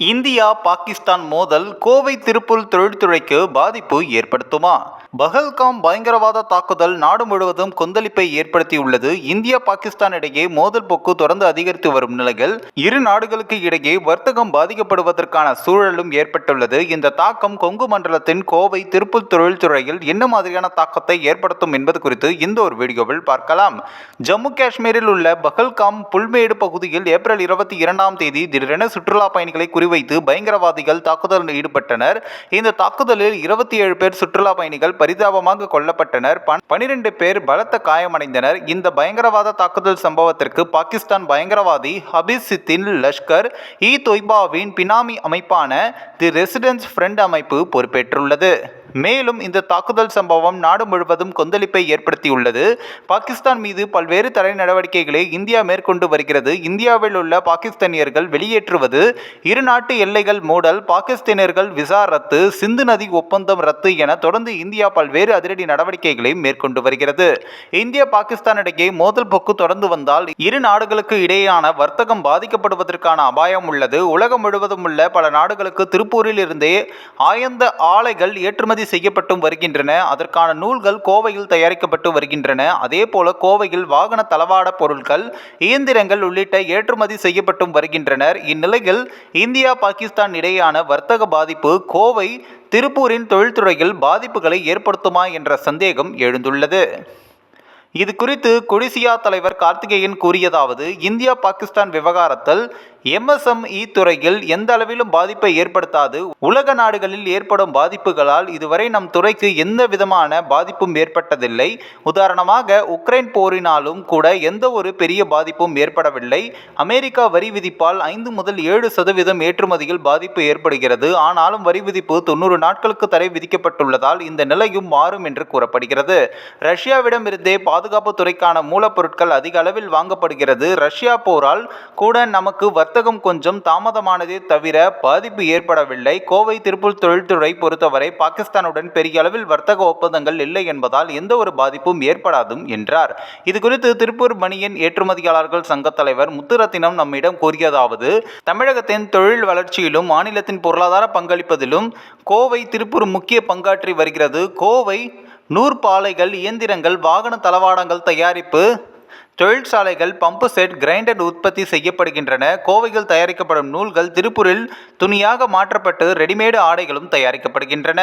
India Pakistan மோதல் கோவை திருப்பூர் தொழில்துறைக்கு பாதிப்பு ஏற்படுத்துமா? பஹல்காம் பயங்கரவாத தாக்குதல் நாடு முழுவதும் கொந்தளிப்பை ஏற்படுத்தியுள்ளது. இந்தியா பாகிஸ்தான் இடையே மோதல் போக்கு தொடர்ந்து அதிகரித்து வரும் நிலையில் இரு நாடுகளுக்கு இடையே வர்த்தகம் பாதிக்கப்படுவதற்கான சூழலும் ஏற்பட்டுள்ளது. இந்த தாக்கம் கொங்கு மண்டலத்தின் கோவை திருப்பூர் தொழில்துறையில் என்ன மாதிரியான தாக்கத்தை ஏற்படுத்தும் என்பது குறித்து இந்த ஒரு வீடியோவில் பார்க்கலாம். ஜம்மு காஷ்மீரில் உள்ள பஹல்காம் புல்மேடு பகுதியில் ஏப்ரல் இருபத்தி இரண்டாம் தேதி திடீரென சுற்றுலா பயணிகளை குறிவைத்து பயங்கரவாதிகள் தாக்குதலில் ஈடுபட்டனர். இந்த தாக்குதலில் இருபத்தி ஏழு பேர் சுற்றுலா பயணிகள் பரிதாபமாக கொல்லப்பட்டனர். பனிரெண்டு பேர் பலத்த காயமடைந்தனர். இந்த பயங்கரவாத தாக்குதல் சம்பவத்திற்கு பாகிஸ்தான் பயங்கரவாதி ஹபீஸ் சித்தின் லஷ்கர் இ தொய்பாவின் பினாமி அமைப்பான தி ரெசிடென்ஸ் ஃப்ரெண்ட் அமைப்பு பொறுப்பேற்றுள்ளது. மேலும் இந்த தாக்குதல் சம்பவம் நாடு முழுவதும் கொந்தளிப்பை ஏற்படுத்தியுள்ளது. பாகிஸ்தான் மீது பல்வேறு தடை நடவடிக்கைகளை இந்தியா மேற்கொண்டு வருகிறது. இந்தியாவில் உள்ள பாகிஸ்தானியர்கள் வெளியேற்றுவது இரு நாட்டு எல்லைகள் மூடல் பாகிஸ்தீனியர்கள் விசா ரத்து சிந்து நதி ஒப்பந்தம் ரத்து என தொடர்ந்து இந்தியா பல்வேறு அதிரடி நடவடிக்கைகளை மேற்கொண்டு வருகிறது. இந்தியா பாகிஸ்தான் இடையே மோதல் போக்கு தொடர்ந்து வந்தால் இரு நாடுகளுக்கு இடையேயான வர்த்தகம் பாதிக்கப்படுவதற்கான அபாயம் உள்ளது. உலகம் முழுவதும் உள்ள பல நாடுகளுக்கு திருப்பூரில் இருந்தே ஆயந்த ஆலைகள் ஏற்றுமதி செய்யப்பட்டும் வருகின்றன. அதற்கான நூல்கள் கோவையில் தயாரிக்கப்பட்டு வருகின்றன. அதே போல கோவையில் வாகன தளவாட பொருட்கள் இயந்திரங்கள் உள்ளிட்ட ஏற்றுமதி செய்யப்பட்டும் வருகின்றனர். இந்நிலையில் இந்தியா பாகிஸ்தான் இடையேயான வர்த்தக பாதிப்பு கோவை திருப்பூரின் தொழில்துறையில் பாதிப்புகளை ஏற்படுத்துமா என்ற சந்தேகம் எழுந்துள்ளது. இது குறித்து கொடிசியா தலைவர் கார்த்திகேயன் கூறியதாவது இந்தியா பாகிஸ்தான் விவகாரத்தில் எம்எஸ்எம்இ துறையில் எந்த அளவிலும் பாதிப்பை ஏற்படுத்தாது. உலக நாடுகளில் ஏற்படும் பாதிப்புகளால் இதுவரை நம் துறைக்கு எந்த விதமான பாதிப்பும் ஏற்பட்டதில்லை. உதாரணமாக உக்ரைன் போரினாலும் கூட எந்த ஒரு பெரிய பாதிப்பும் ஏற்படவில்லை. அமெரிக்கா வரி விதிப்பால் ஐந்து முதல் ஏழு சதவீதம் ஏற்றுமதியில் பாதிப்பு ஏற்படுகிறது. ஆனாலும் வரி விதிப்பு தொண்ணூறு நாட்களுக்கு தடை விதிக்கப்பட்டுள்ளதால் இந்த நிலையும் மாறும் என்று கூறப்படுகிறது. ரஷ்யாவிடமிருந்தே பாதுகாப்பு துறைக்கான மூலப்பொருட்கள் அதிக அளவில் வாங்கப்படுகிறது. ரஷ்யா போரால் கூட நமக்கு வர்த்தகம் கொஞ்சம் தாமதமானதே தவிர பாதிப்பு ஏற்படவில்லை. கோவை திருப்பூர் தொழில்துறை பொறுத்தவரை பாகிஸ்தானுடன் பெரிய அளவில் வர்த்தக ஒப்பந்தங்கள் இல்லை என்பதால் எந்த ஒரு பாதிப்பும் ஏற்படாதும் என்றார். இதுகுறித்து திருப்பூர் மணியின் ஏற்றுமதியாளர்கள் சங்க தலைவர் முத்துரத்தினம் நம்மிடம் கூறியதாவது தமிழகத்தின் தொழில் வளர்ச்சியிலும் மாநிலத்தின் பொருளாதார பங்களிப்பதிலும் கோவை திருப்பூர் முக்கிய பங்காற்றி வருகிறது. கோவை நூற்பாலைகள் இயந்திரங்கள் வாகன தளவாடங்கள் தயாரிப்பு தொழிற்சாலைகள் பம்பு செட் கிரைண்டர் உற்பத்தி செய்யப்படுகின்றன. கோவையில் தயாரிக்கப்படும் நூல்கள் திருப்பூரில் துணியாக மாற்றப்பட்டு ரெடிமேடு ஆடைகளும் தயாரிக்கப்படுகின்றன.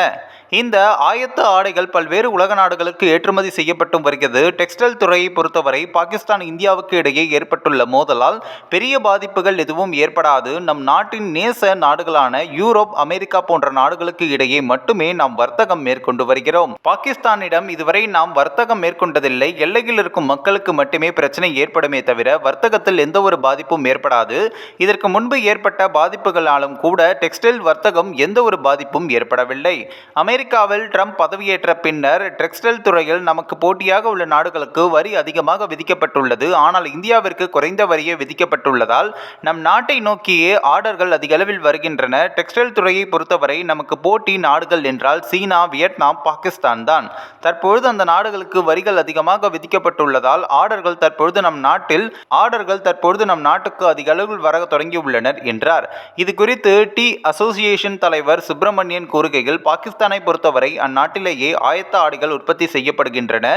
இந்த ஆயத்த ஆடைகள் பல்வேறு உலக நாடுகளுக்கு ஏற்றுமதி செய்யப்பட்டும் வருகிறது. டெக்ஸ்டைல் துறையை பொறுத்தவரை பாகிஸ்தான் இந்தியாவுக்கு இடையே ஏற்பட்டுள்ள மோதலால் பெரிய பாதிப்புகள் எதுவும் ஏற்படாது. நம் நாட்டின் நேச நாடுகளான யூரோப் அமெரிக்கா போன்ற நாடுகளுக்கு இடையே மட்டுமே நாம் வர்த்தகம் மேற்கொண்டு வருகிறோம். பாகிஸ்தானிடம் இதுவரை நாம் வர்த்தகம் மேற்கொண்டதில்லை. எல்லையில் இருக்கும் மக்களுக்கு மட்டுமே பிரச்சனை ஏற்படுமே தவிர வர்த்தகத்தில் எந்த ஒரு பாதிப்பும் ஏற்படாது. இதற்கு முன்பு ஏற்பட்ட பாதிப்புகளாலும் கூட டெக்ஸ்டைல் வர்த்தகம் எந்த ஒரு பாதிப்பும் ஏற்படவில்லை. அமெரிக்காவில் ட்ரம்ப் பதவியேற்ற பின்னர் டெக்ஸ்டைல் துறையில் நமக்கு போட்டியாக உள்ள நாடுகளுக்கு வரி அதிகமாக விதிக்கப்பட்டுள்ளது. ஆனால் இந்தியாவிற்கு குறைந்த வரியே விதிக்கப்பட்டுள்ளதால் நம் நாட்டை நோக்கியே ஆர்டர்கள் அதிக அளவில் வருகின்றன. டெக்ஸ்டைல் துறையை பொறுத்தவரை நமக்கு போட்டி நாடுகள் என்றால் சீனா வியட்நாம் பாகிஸ்தான் தான். தற்பொழுது அந்த நாடுகளுக்கு வரிகள் அதிகமாக விதிக்கப்பட்டுள்ளதால் ஆர்டர்கள் தற்பொழுது நம் நாட்டில் ஆர்டர்கள் தற்பொழுது நம் நாட்டுக்கு அதிக அளவில் வர தொடங்கியுள்ளனர் என்றார். இது குறித்து டி அசோசியேஷன் தலைவர் சுப்பிரமணியன் கூறுகையில் பாகிஸ்தானை பொறுத்தவரை அந்நாட்டிலேயே ஆயத்த ஆடைகள் உற்பத்தி செய்யப்படுகின்றன.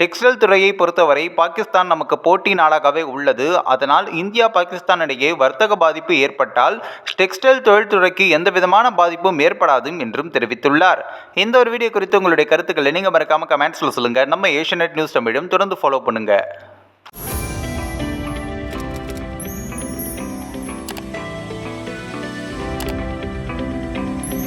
டெக்ஸ்டைல் துறையை பொறுத்தவரை பாகிஸ்தான் நமக்கு போட்டி நாளாகவே உள்ளது. அதனால் இந்தியா பாகிஸ்தான் இடையே வர்த்தக பாதிப்பு ஏற்பட்டால் டெக்ஸ்டைல் தொழில்துறைக்கு எந்த விதமான பாதிப்பும் ஏற்படாது என்றும் தெரிவித்துள்ளார். இந்த ஒரு வீடியோ குறித்து உங்களுடைய கருத்துக்களை நீங்கள் மறக்காம கமெண்ட்ஸில் சொல்லுங்கள் நம்ம ஏஷியநெட் நியூஸ் தமிழும் தொடர்ந்து ஃபாலோ பண்ணுங்கள்